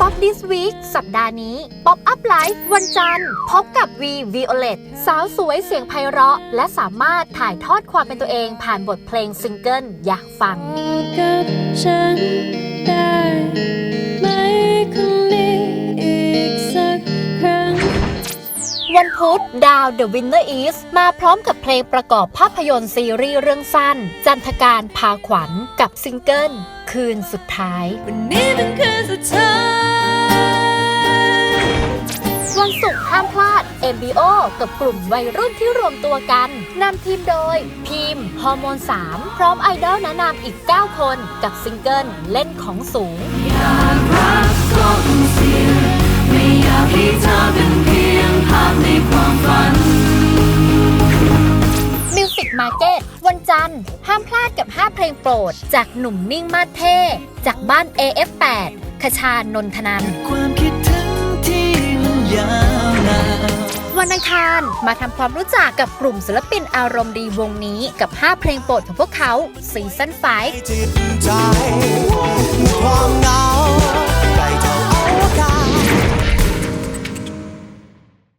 ป๊อป This Week สัปดาห์นี้ Pop Up Live วันจันทร์ พบกับ V Violet สาวสวยเสียงไพเราะ และสามารถถ่ายทอดความเป็นตัวเองผ่านบทเพลงซิงเกิลอยากฟังกับฉันได้ วันพุธดาว The Winner Is มาพร้อมกับเพลงประกอบภาพยนตร์ซีรีส์เรื่องสั้น จันทการพาขวัญกับซิงเกิล คืนสุดท้ายวันนี้เป็นคืนสุดท้ายวันศุกร์ห้ามพลาด MBO กับกลุ่มวัยรุ่นที่รวมตัวกัน นำทีมโดย พิมฮอร์โมน 3 พร้อมไอดอลแนะนำอีก 9 คนกับซิงเกิล เล่นของสูงมิวสิก มาร์เก็ต วันจันทร์ ห้ามพลาดกับ 5 เพลงโปรด จากหนุ่มนิ่งมาสเท่ จากบ้าน AF8 คชานนทนันท์ความคิดถึงที่มันยาวนานวันอังคารมาทำความรู้จักกับกลุ่มศิลปินอารมณ์ดีวงนี้กับ 5 เพลงโปรดของพวกเขาซีซั่น5จิตใจ